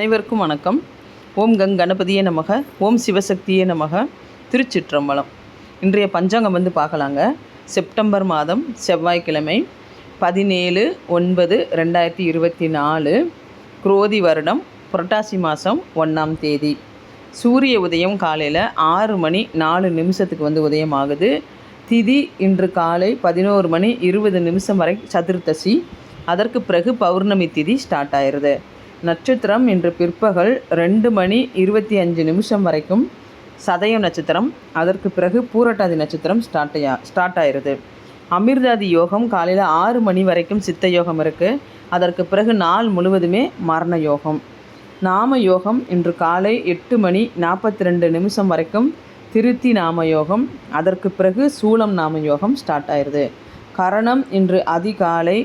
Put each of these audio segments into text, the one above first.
அனைவருக்கும் வணக்கம். ஓம் கங் கணபதியே நமக ஓம் சிவசக்தியே நமக திருச்சிற்றம்பலம். இன்றைய பஞ்சாங்கம் வந்து பார்க்கலாங்க. செப்டம்பர் மாதம் செவ்வாய்க்கிழமை பதினேழு ஒன்பது ரெண்டாயிரத்தி இருபத்தி நாலு குரோதி வருடம் புரட்டாசி மாதம் ஒன்றாம் தேதி. சூரிய உதயம் காலையில் ஆறு மணி நாலு நிமிஷத்துக்கு வந்து உதயம் ஆகுது திதி இன்று காலை பதினோரு மணி இருபது நிமிஷம் வரை சதுர்த்தசி. அதற்கு பிறகு பௌர்ணமி திதி ஸ்டார்ட் ஆயிடுது நட்சத்திரம் இன்று பிற்பகல் ரெண்டு மணி இருபத்தி அஞ்சு நிமிஷம் வரைக்கும் சதயம் நட்சத்திரம். அதற்கு பிறகு பூரட்டாதி நட்சத்திரம் ஸ்டார்ட் ஸ்டார்ட் ஆயிடுது அமிர்தாதி யோகம் காலையில் ஆறு மணி வரைக்கும் சித்த யோகம் இருக்குது அதற்கு பிறகு நாள் முழுவதுமே மரண யோகம். நாம யோகம் இன்று காலை எட்டு மணி நாற்பத்தி ரெண்டு நிமிஷம் வரைக்கும் திருத்தி நாம யோகம். அதற்கு பிறகு சூலம் நாம யோகம் ஸ்டார்ட் ஆயிடுது கரணம் இன்று அதிகாலை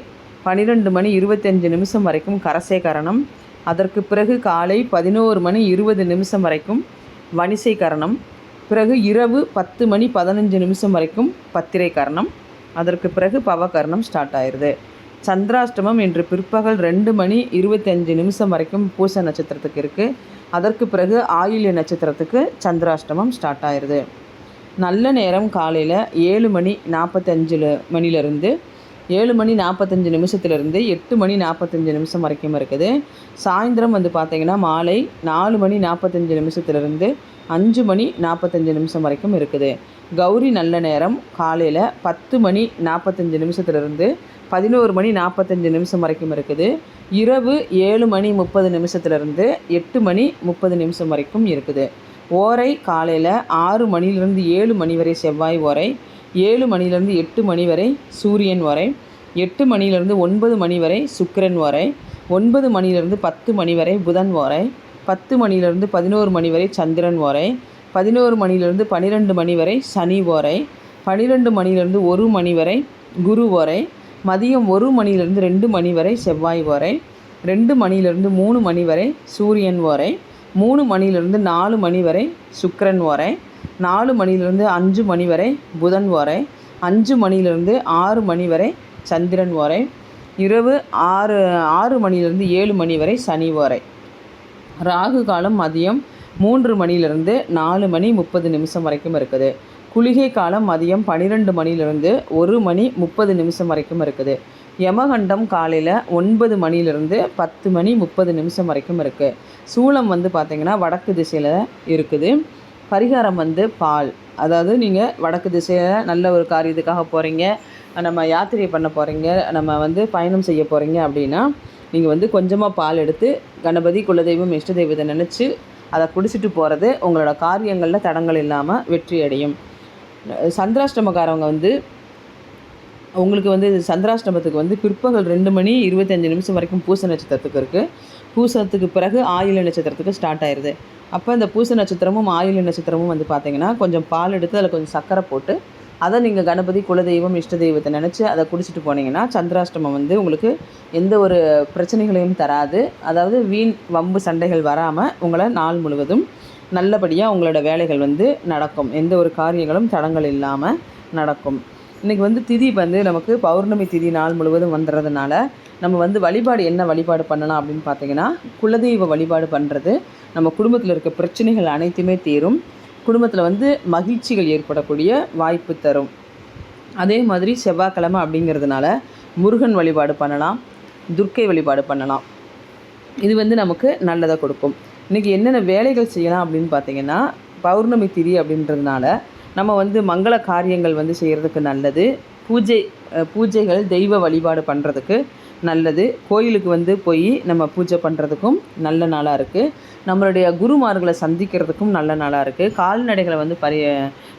பன்னிரெண்டு மணி இருபத்தஞ்சு நிமிஷம் வரைக்கும் கரசே கரணம். அதற்கு பிறகு காலை பதினோரு மணி இருபது நிமிஷம் வரைக்கும் வணிசை கரணம் பிறகு இரவு பத்து மணி பதினஞ்சு நிமிஷம் வரைக்கும் பத்திரை கரணம் அதற்கு பிறகு பவகரணம் ஸ்டார்ட் ஆயிடுது சந்திராஷ்டமம் இன்று பிற்பகல் ரெண்டு மணி இருபத்தஞ்சு நிமிஷம் வரைக்கும் பூச நட்சத்திரத்துக்கு இருக்குது அதற்கு பிறகு ஆயில்ய நட்சத்திரத்துக்கு சந்திராஷ்டமம் ஸ்டார்ட் ஆயிடுது நல்ல நேரம் காலையில் ஏழு மணி நாற்பத்தஞ்சில் மணிலேருந்து ஏழு மணி நாற்பத்தஞ்சு நிமிஷத்துலேருந்து எட்டு மணி நாற்பத்தஞ்சு நிமிஷம் வரைக்கும் இருக்குது. சாயந்தரம் வந்து பார்த்திங்கன்னா மாலை நாலு மணி நாற்பத்தஞ்சு நிமிஷத்துலேருந்து அஞ்சு மணி நாற்பத்தஞ்சு நிமிஷம் வரைக்கும் இருக்குது. கௌரி நல்ல நேரம். காலையில் பத்து மணி நாற்பத்தஞ்சு நிமிஷத்துலேருந்து பதினோரு மணி நாற்பத்தஞ்சு நிமிஷம் வரைக்கும் இருக்குது. இரவு ஏழு மணி முப்பது நிமிஷத்துலேருந்து எட்டு மணி முப்பது நிமிஷம் வரைக்கும் இருக்குது. ஓரை காலையில் ஆறு மணிலிருந்து ஏழு மணி வரை செவ்வாய் ஓரை ஏழு மணிலேருந்து எட்டு மணி வரை சூரியன் வரை எட்டு மணிலேருந்து ஒன்பது மணி வரை சுக்கிரன் வரை ஒன்பது மணிலேருந்து பத்து மணி வரை புதன் வரை பத்து மணிலேருந்து பதினோரு மணி வரை சந்திரன் வரை பதினோரு மணிலேருந்து பன்னிரெண்டு மணி வரை சனி வரை பன்னிரெண்டு மணிலேருந்து ஒரு மணி வரை குரு வரை மதியம் ஒரு மணிலேருந்து ரெண்டு மணி வரை செவ்வாய் வரை ரெண்டு மணிலேருந்து மூணு மணி வரை சூரியன் வரை மூணு மணிலேருந்து நாலு மணி வரை சுக்கரன் வரை. நாலு மணிலேருந்து அஞ்சு மணி வரை புதன் வரை. அஞ்சு மணிலேருந்து ஆறு மணி வரை சந்திரன் வரை. இரவு ஆறு ஆறு மணிலேருந்து ஏழு மணி வரை சனி வரை. ராகு காலம் மதியம் மூன்று மணிலிருந்து நாலு மணி முப்பது நிமிஷம் வரைக்கும் இருக்குது. குளிகை காலம் மதியம் பன்னிரெண்டு மணிலிருந்து ஒரு மணி முப்பது நிமிஷம் வரைக்கும் இருக்குது. யமகண்டம் காலையில் ஒன்பது மணிலேருந்து பத்து மணி முப்பது நிமிஷம் வரைக்கும் இருக்குது சூளம் வந்து பார்த்திங்கன்னா வடக்கு திசையில் இருக்குது. பரிகாரம் வந்து பால். அதாவது நீங்கள் வடக்கு திசையில் நல்ல ஒரு காரியத்துக்காக போகிறீங்க நம்ம யாத்திரை பண்ண போகிறீங்க நம்ம வந்து பயணம் செய்ய போகிறீங்க அப்படின்னா நீங்கள் வந்து கொஞ்சமாக பால் எடுத்து கணபதி குலதெய்வம் இஷ்ட தெய்வத்தை நினச்சி அதை குடிச்சிட்டு போகிறது உங்களோட காரியங்களில் தடங்கள் இல்லாமல் வெற்றி அடையும். சந்திராஷ்டமக்காரவங்க வந்து உங்களுக்கு வந்து சந்திராஷ்டமத்துக்கு வந்து பிற்பகல் ரெண்டு மணி இருபத்தஞ்சி நிமிஷம் வரைக்கும் பூச நட்சத்திரத்துக்கு இருக்குது பூசத்துக்கு பிறகு ஆயுள நட்சத்திரத்துக்கு ஸ்டார்ட் ஆயிடுது அப்போ இந்த பூச நட்சத்திரமும் ஆயுள நட்சத்திரமும் வந்து பார்த்திங்கன்னா கொஞ்சம் பால் எடுத்து அதில் கொஞ்சம் சர்க்கரை போட்டு அதை நீங்கள் கணபதி குலதெய்வம் இஷ்ட தெய்வத்தை நினச்சி அதை குடிச்சிட்டு போனீங்கன்னா சந்திராஷ்டமம் வந்து உங்களுக்கு எந்த ஒரு பிரச்சனைகளையும் தராது. அதாவது வீண் வம்பு சண்டைகள் வராமல் உங்களை நாள் முழுவதும் நல்லபடியாக உங்களோட வேலைகள் வந்து நடக்கும். எந்த ஒரு காரியங்களும் தடங்கள் இல்லாமல் நடக்கும். இன்றைக்கி வந்து திதி வந்து நமக்கு பௌர்ணமி திதி நாள் முழுவதும் வந்துடுறதுனால நம்ம வந்து வழிபாடு என்ன வழிபாடு பண்ணலாம் அப்படின்னு பார்த்தீங்கன்னா குலதெய்வ வழிபாடு பண்ணுறது நம்ம குடும்பத்தில் இருக்க பிரச்சனைகள் அனைத்துமே தீரும். குடும்பத்தில் வந்து மகிழ்ச்சிகள் ஏற்படக்கூடிய வாய்ப்பு தரும். அதே மாதிரி செவ்வாய்க்கிழமை அப்படிங்கிறதுனால முருகன் வழிபாடு பண்ணலாம் துர்க்கை வழிபாடு பண்ணலாம். இது வந்து நமக்கு நல்லதை கொடுக்கும். இன்றைக்கி என்னென்ன வேலைகள் செய்யலாம் அப்படின்னு பார்த்தீங்கன்னா பௌர்ணமி திதி அப்படின்றதுனால நம்ம வந்து மங்கள காரியங்கள் வந்து செய்கிறதுக்கு நல்லது. பூஜை பூஜைகள் தெய்வ வழிபாடு பண்ணுறதுக்கு நல்லது. கோயிலுக்கு வந்து போய் நம்ம பூஜை பண்ணுறதுக்கும் நல்ல நாளாக இருக்குது நம்மளுடைய குருமார்களை சந்திக்கிறதுக்கும் நல்ல நாளாக இருக்குது கால்நடைகளை வந்து பரி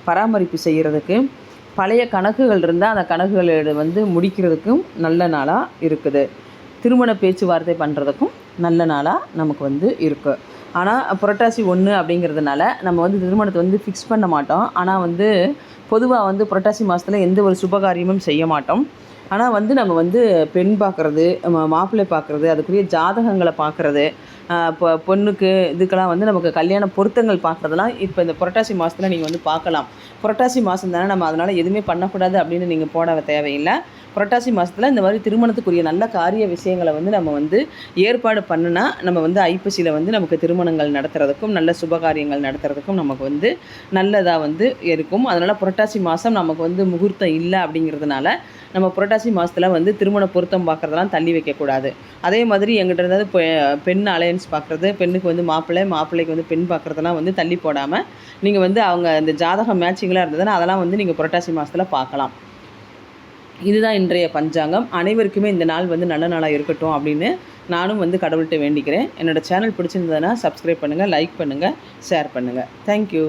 பராமரிப்பு செய்கிறதுக்கு பழைய கணக்குகள் இருந்தால் அந்த கணக்குகளை வந்து முடிக்கிறதுக்கும் நல்ல நாளாக இருக்குது. திருமண பேச்சுவார்த்தை பண்ணுறதுக்கும் நல்ல நாளாக நமக்கு வந்து இருக்குது ஆனால் புரட்டாசி ஒன்று அப்படிங்கிறதுனால நம்ம வந்து திருமணத்தை வந்து ஃபிக்ஸ் பண்ண மாட்டோம். ஆனால் வந்து பொதுவாக வந்து புரட்டாசி மாதத்தில் எந்த ஒரு சுபகாரியமும் செய்ய மாட்டோம். ஆனால் வந்து நம்ம வந்து பெண் பார்க்குறது மாப்பிள்ளை பார்க்குறது அதுக்குரிய ஜாதகங்களை பார்க்குறது இப்போ பொண்ணுக்கு இதுக்கெல்லாம் வந்து நமக்கு கல்யாண பொருத்தங்கள் பார்க்குறதெல்லாம் இப்போ இந்த புரட்டாசி மாதத்தில் நீங்கள் வந்து பார்க்கலாம் புரட்டாசி மாதம் தானே நம்ம அதனால் எதுவுமே பண்ணக்கூடாது அப்படின்னு நீங்கள் போட தேவையில்லை. புரட்டாசி மாதத்தில் இந்த மாதிரி திருமணத்துக்குரிய நல்ல காரிய விஷயங்களை வந்து நம்ம வந்து ஏற்பாடு பண்ணுனா நம்ம வந்து ஐப்பசியில் வந்து நமக்கு திருமணங்கள் நடத்துறதுக்கும் நல்ல சுபகாரியங்கள் நடத்துறதுக்கும் நமக்கு வந்து நல்லதாக வந்து இருக்கும். அதனால் புரட்டாசி மாதம் நமக்கு வந்து முகூர்த்தம் இல்லை அப்படிங்கிறதுனால நம்ம புரட்டாசி மாதத்தில் வந்து திருமண பொருத்தம் பார்க்குறதெல்லாம் தள்ளி வைக்கக்கூடாது அதே மாதிரி எங்கிட்ட இருந்தது பெ- பெண் அலையன்ஸ் பார்க்குறது பெண்ணுக்கு வந்து மாப்பிள்ளை மாப்பிள்ளைக்கு வந்து பெண் பார்க்குறதெல்லாம் வந்து தள்ளி போடாமல் நீங்கள் வந்து அவங்க இந்த ஜாதகம் மேட்சிங்களாக இருந்ததுன்னா அதெல்லாம் வந்து நீங்கள் புரட்டாசி மாதத்தில் பார்க்கலாம் இதுதான் இன்றைய பஞ்சாங்கம். அனைவருக்குமே இந்த நாள் வந்து நல்ல நாளாக இருக்கட்டும் அப்படின்னு நானும் வந்து கடவுள்கிட்ட வேண்டிக்கிறேன். என்னோடய சேனல் பிடிச்சிருந்ததுன்னா சப்ஸ்கிரைப் பண்ணுங்கள் லைக் பண்ணுங்கள் ஷேர் பண்ணுங்கள் தேங்க்யூ